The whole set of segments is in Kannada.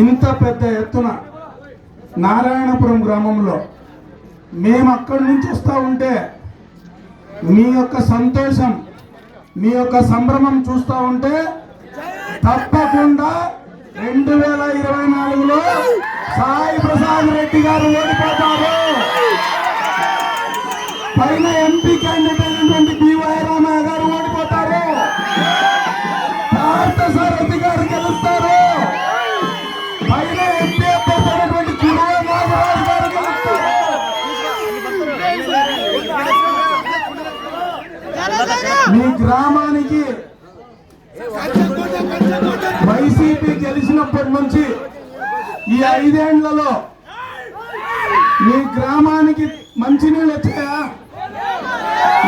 ఇంత పెద్ద ఎత్తున నారాయణపురం గ్రామంలో మేము అక్కడి నుంచి వస్తూ ఉంటే మీ యొక్క సంతోషం మీ యొక్క సంభ్రమం చూస్తూ ఉంటే తప్పకుండా రెండు వేల ఇరవై నాలుగులో సాయి ప్రసాద్ రెడ్డి గారు ఓడిపోతారు. పైన ఎంపీ క్యాండిడేట్ మీ గ్రామానికి వైసీపీ గెలిచినప్పటి నుంచి ఈ ఐదేండ్లలో మీ గ్రామానికి మంచినీళ్ళు వచ్చాయా?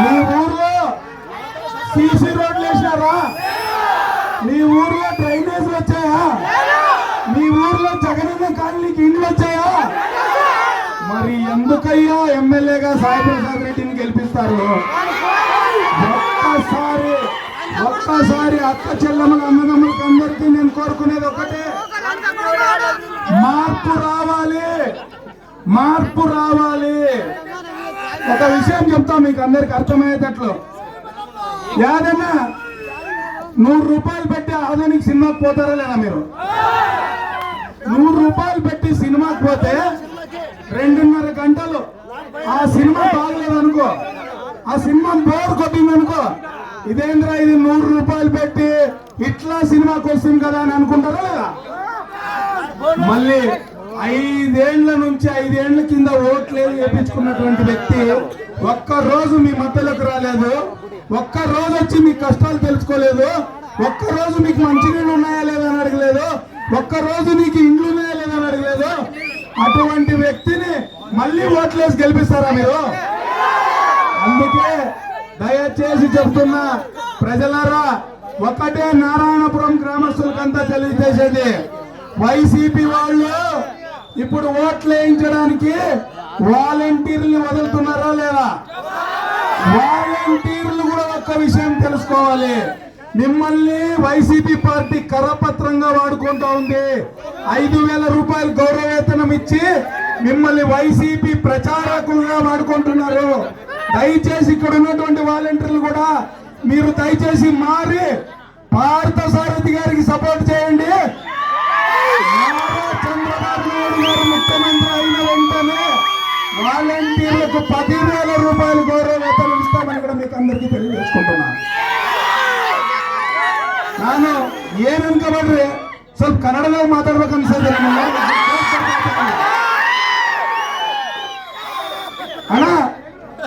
మీ ఊర్లో సీసీ రోడ్లు వేసినారా? మీ ఊర్లో డ్రైనేజ్ వచ్చాయా? మీ ఊర్లో జగనన్న కాలనీకి ఇండ్లు వచ్చాయా? మరి ఎందుకయ్యా ఎమ్మెల్యేగా సాయి ప్రసాద్ రెడ్డిని గెలిపిస్తారు? ఒక్కసారి ఒక్కసారి అక్క చెల్లెమ్మల అన్నదమ్ములకి అందరికీ నేను కోరుకునేది ఒకటే. మార్పు రావాలి మార్పు రావాలి. ఒక విషయం చెప్తా మీకు అందరికి అర్థమయ్యేటట్లు. యాదన్నా నూరు రూపాయలు పెట్టి ఆధునిక సినిమాకి పోతారా లేదా మీరు? నూరు రూపాయలు పెట్టి సినిమాకి పోతే రెండున్నర గంటలు ఆ సినిమా బాగలేదు అనుకో ఆ సినిమా బోర్ కొట్టిందనుకో ఇదేంద్రా ఇది నూరు రూపాయలు పెట్టి ఇట్లా సినిమాకి వస్తుంది కదా అని అనుకుంటారా లేదా? మళ్ళీ ఐదేండ్ల నుంచి ఐదేండ్ల కింద ఓట్లేదు చేపించుకున్నటువంటి వ్యక్తి ఒక్క రోజు మీ మధ్యలోకి రాలేదు. ఒక్క రోజు వచ్చి మీ కష్టాలు తెలుసుకోలేదు. ఒక్క రోజు మీకు మంచినీళ్ళు ఉన్నాయా లేదా అని అడగలేదు. ఒక్క రోజు నీకు ఇండ్లు ఉన్నాయా లేదా అని అడగలేదు. అటువంటి వ్యక్తిని మళ్ళీ ఓట్లేసి గెలిపిస్తారా మీరు? అందుకే దయచేసి చెప్తున్నా ప్రజలారా ఒకటే నారాయణపురం గ్రామస్తులకంతా తెలియజేసేది. వైసీపీ వాళ్ళు ఇప్పుడు ఓట్లు వేయించడానికి వాలంటీర్లు వదులుతున్నారా లేదా? వాలంటీర్లు కూడా ఒక్క విషయం తెలుసుకోవాలి. మిమ్మల్ని వైసీపీ పార్టీ కరపత్రంగా వాడుకుంటా ఉంది. ఐదు వేల రూపాయలు గౌరవ వేతనం ఇచ్చి మిమ్మల్ని వైసీపీ ప్రచారకులుగా వాడుకుంటున్నారు దయచేసి ఇక్కడ ఉన్నటువంటి వాలంటీర్లు కూడా మీరు దయచేసి మారి పార్థ సారథి గారికి సపోర్ట్ చేయండి నారా చంద్రబాబు నాయుడు గారు ముఖ్యమంత్రి అయిన వెంటనే వాలంటీర్లకు పదివేల రూపాయలు గౌరవ వేతనం ఇస్తామని కూడా మీకు అందరికీ తెలియజేసుకుంటున్నాను ನಾನು ಏನ್ ಅನ್ಕೋಬೇಡ್ರಿ ಸ್ವಲ್ಪ ಕನ್ನಡದಾಗ ಮಾತಾಡ್ಬೇಕು ಅನ್ಸತ್ತೆ ಅಣ್ಣ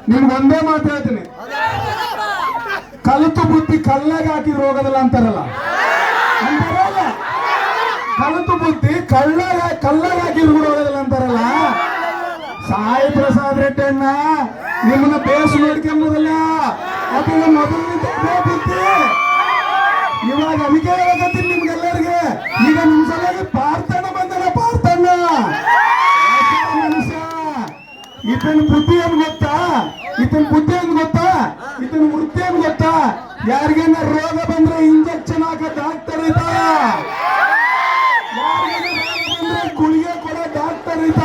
ನಿಮ್ಗೆ ಒಂದೇ ಮಾತು ಹೇಳ್ತೀನಿ. ಕಲಿತು ಬುದ್ಧಿ ಕಲ್ಲಾಗ ಹಾಕಿದ್ರೆ ಹೋಗೋದಿಲ್ಲ ಅಂತಾರಲ್ಲ? ಅಂತಾರಲ್ಲ? ಕಲಿತು ಬುದ್ಧಿ ಕಳ್ಳಾಗ ಕಲ್ಲಾಗ ಹಾಕಿದ್ರು ಕೂಡ ಹೋಗೋದಿಲ್ಲ ಅಂತಾರಲ್ಲ? ಸಾಯಿ ಪ್ರಸಾದ್ ರೆಡ್ಡಿ ಅಣ್ಣ, ನಿಮ್ಮನ್ನ ಬೇಸು ನೋಡ್ಕೊಂಬೋದಲ್ಲ? ಅದನ್ನ ಮೊದಲಿನಿಂದ ಬುದ್ಧಿ. ಇವಾಗ ಅದಕ್ಕೆ ಹೇಳಕತ್ತೀನಿ ನಿಮ್ಗೆಲ್ಲರಿಗೆ. ಈಗ ನಿಮ್ ಸಲ ಪಾರ್ಥಣ್ಣ ಈತನ ಬುದ್ಧಿ ಏನ್ ಗೊತ್ತಾ? ಇತನ ಬುದ್ಧಿ ಏನ್ ಗೊತ್ತಾ? ಇತನ ವೃತ್ತಿ ಏನ್ ಗೊತ್ತಾ? ಯಾರಿಗೇನ ರೋಗ ಬಂದ್ರೆ ಇಂಜೆಕ್ಷನ್ ಹಾಕೋ ಡಾಕ್ಟರ್ ಇದ್ದ? ಗುಳಿಗೆ ಕೊಡೋ ಡಾಕ್ಟರ್ ಇದ್ದ?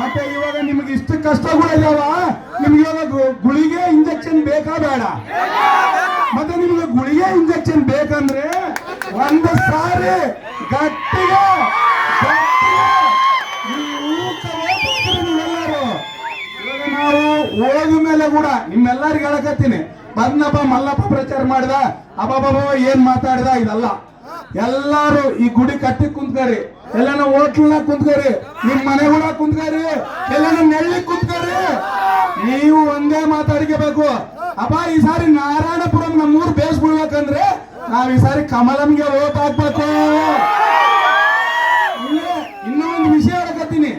ಮತ್ತೆ ಇವಾಗ ನಿಮ್ಗೆ ಇಷ್ಟು ಕಷ್ಟಗಳು ಇದಾವ? ನಿಮ್ಗೆ ಇವಾಗ ಗುಳಿಗೆ ಇಂಜೆಕ್ಷನ್ ಬೇಕಾ ಬೇಡ? ಮತ್ತೆ ನಿಮ್ಗೆ ಗುಳಿಗೆ ಇಂಜೆಕ್ಷನ್ ಬೇಕಂದ್ರೆ ಒಂದು ಸಾರಿ ಗಟ್ಟಿಗೆ ಮೇಲೆ ಕೂಡ, ನಿಮ್ಮೆಲ್ಲರಿಗೆ ಹೇಳಕತ್ತೀನಿ. ಬಂದಪ್ಪ, ಮಲ್ಲಪ್ಪ ಪ್ರಚಾರ ಮಾಡಿದ ಅಬ್ಬಬ್ಬ ಏನ್ ಮಾತಾಡಿದ, ಇದಲ್ಲ. ಎಲ್ಲಾರು ಈ ಗುಡಿ ಕಟ್ಟಿ ಕುಂತ್ಕರಿ. ಎಲ್ಲಾನ ಹೋಟ್ಲನ್ನ ಕುಂತ್ಕರಿ. ನಿಮ್ ಮನೆ ಕೂಡ ಕುಂತ್ಕರಿ. ಎಲ್ಲಾನ ನೆಳ್ಳಿ ಕುಂತ್ಕರಿ. ನೀವು ಒಂದೇ ಮಾತಾಡ್ಕೋಬೇಕು ಅಪ್ಪ ಈ ಸಾರಿ ನಾರಾಯಣಪುರಂ ನಮ್ಮೂರ್ ಬೇಸ್ ಬಿಡ್ಬೇಕಂದ್ರೆ ನಾವ್ ಈ ಸಾರಿ ಕಮಲಂಗೆ ಓಟ್ ಹಾಕ್ಬೇಕು. ಇನ್ನೊಂದು ವಿಷಯ ಹೇಳಕತ್ತೀನಿ.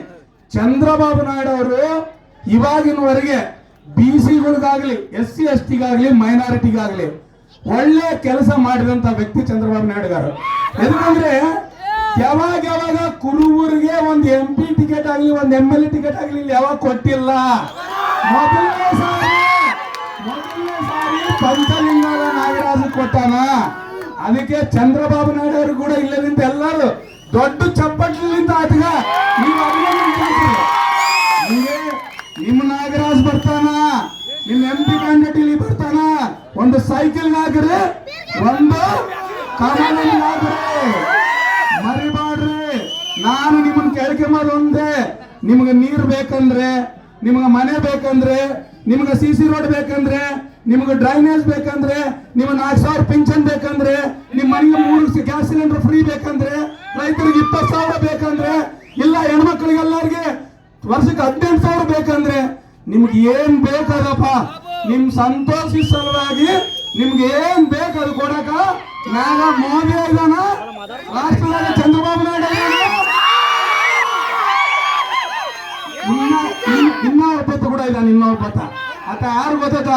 ಚಂದ್ರಬಾಬು ನಾಯ್ಡು ಅವರು ಇವಾಗಿನವರೆಗೆ ಬಿ ಸಿಗಳಿಗಾಗಲಿ ಎಸ್ ಸಿ ಎಸ್ ಟಿಗಾಗಲಿ ಮೈನಾರಿಟಿಗಾಗಲಿ ಒಳ್ಳೆ ಕೆಲಸ ಮಾಡಿದಂತ ವ್ಯಕ್ತಿ ಚಂದ್ರಬಾಬು ನಾಯ್ಡು ಗಾರು ಯಾಕಂದ್ರೆ ಯಾವಾಗ ಯಾವಾಗ ಕುರುಬೂರಿಗೆ ಒಂದು ಎಂ ಪಿ ಟಿಕೆಟ್ ಆಗಲಿ, ಒಂದು ಎಂ ಎಲ್ ಎ ಟಿಕೆಟ್ ಆಗಲಿ ಯಾವಾಗ ಕೊಟ್ಟಿಲ್ಲ? ಮೊದಲನೇ ಸಾರಿ ಮೊದಲನೇ ಸಾರಿ ಪಂಚಲಿಂಗದ ನಾಗರಾಜ ಕೊಟ್ಟಾನ. ಅದಕ್ಕೆ ಚಂದ್ರಬಾಬು ನಾಯ್ಡು ಅವರು ಕೂಡ ಇಲ್ಲದಿಂದ ಎಲ್ಲರೂ ದೊಡ್ಡ ಚಪ್ಪಟ್ಲಿಂದ ಆತಗ ನೀವು ನಿಮ್ಮ ಎಂ ಪಿ ಕ್ಯಾಂಡಿಡೇಟ್ ಇಲ್ಲಿ ಬರ್ತಾನ. ಒಂದು ಸೈಕಲ್ ಆಗ್ರೆ ಒಂದು ಕಮಲ ಹಾಕ್ರಿ ಮರಿಬಾಡ್ರಿ. ನಾನು ನಿಮ್ಮನ್ನ ಕೇಳ್ಕೊಂಬದು ಒಂದೇ. ನಿಮ್ಗೆ ನೀರು ಬೇಕಂದ್ರೆ, ನಿಮ್ಗೆ ಮನೆ ಬೇಕಂದ್ರೆ, ನಿಮ್ಗೆ ಸಿ ಸಿ ರೋಡ್ ಬೇಕಂದ್ರೆ, ನಿಮ್ಗೆ ಡ್ರೈನೇಜ್ ಬೇಕಂದ್ರೆ, ನಿಮ್ಗೆ ನಾಲ್ಕು ಸಾವಿರ ಪಿಂಚನ್ ಬೇಕಂದ್ರೆ, ನಿಮ್ಮ ಮನೆಗೆ ಮೂರು ಗ್ಯಾಸ್ ಸಿಲಿಂಡರ್ ಫ್ರೀ ಬೇಕಂದ್ರೆ, ರೈತರಿಗೆ ಇಪ್ಪತ್ತು ಸಾವಿರ ಬೇಕಂದ್ರೆ, ಇಲ್ಲ ಹೆಣ್ಮಕ್ಳಿಗೆಲ್ಲರಿಗೆ ವರ್ಷಕ್ಕೆ ಹದಿನೆಂಟು ಸಾವಿರ ಬೇಕಂದ್ರೆ ನಿಮ್ಗೆ ಏನ್ ಬೇಕಾದಪ್ಪ? ನಿಮ್ ಸಂತೋಷ ಸಲುವಾಗಿ ನಿಮ್ಗೆ ಏನ್ ಬೇಕು ಅದು ಕೊಡಕ ನಾಗ ಮೋದಿ ಇದಾನ ರಾಷ್ಟ್ರದಾಗ ಚಂದ್ರಬಾಬು ನಾಯ್ಡು. ಇನ್ನ ಇನ್ನ ಕೂಡ ಇದ್ದಾನೆ ಇನ್ನ ಒಬ್ಬತ್ತ ಆತ ಯಾರು ಗೊತ್ತ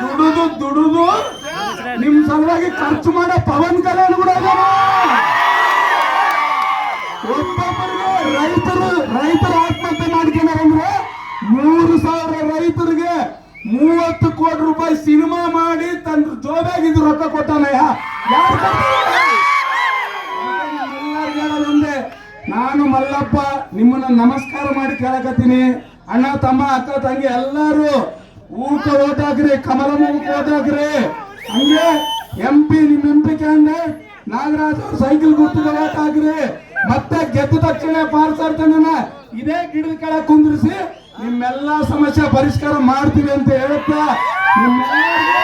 ದುಡುದು ದುಡುದು ನಿಮ್ ಸಲುವಾಗಿ ಖರ್ಚು ಮಾಡೋ ಪವನ್ ಕಲ್ಯಾಣ್ ಮೂವತ್ತು ಕೋಟಿ ರೂಪಾಯಿ ಸಿನಿಮಾ ಮಾಡಿ ತನ್ನ ಜೋಬಾಗಿದ್ದು ರೊಕ್ಕ ಕೊಟ್ಟಾನಯ್ಯ. ನಾನು ಮಲ್ಲಪ್ಪ ನಿಮ್ಮನ್ನ ನಮಸ್ಕಾರ ಮಾಡಿ ಕೇಳಕತ್ತೀನಿ. ಅಣ್ಣ, ತಮ್ಮ, ಅಕ್ಕ, ತಂಗಿ ಎಲ್ಲರೂ ಊಟ ಓಟಾಕ್ರಿ ಕಮಲ ಊಟ ಓಟಾಕ್ರಿ ಹಂಗೆ ಎಂ ಪಿ ನಿಮ್ ಎಂ ಪಿ ನಾಗರಾಜ್ ಅವ್ರ ಸೈಕಲ್ ಗುರ್ತಿಗೆ ಮತ್ತೆ ಗೆದ್ದ ತಕ್ಷಣ ಪಾರ್ಸಾಡ್ತಾನ ಇದೇ ಗಿಡದ ಕೆಳಗೆ ಕುಂದ್ರಿಸಿ ನಿಮ್ಮೆಲ್ಲಾ ಸಮಸ್ಯೆ ಪರಿಷ್ಕಾರ ಮಾಡ್ತೀವಿ ಅಂತ ಹೇಳುತ್ತಾ? ನಿಮ್ಮೆಲ್ಲರಿಗೂ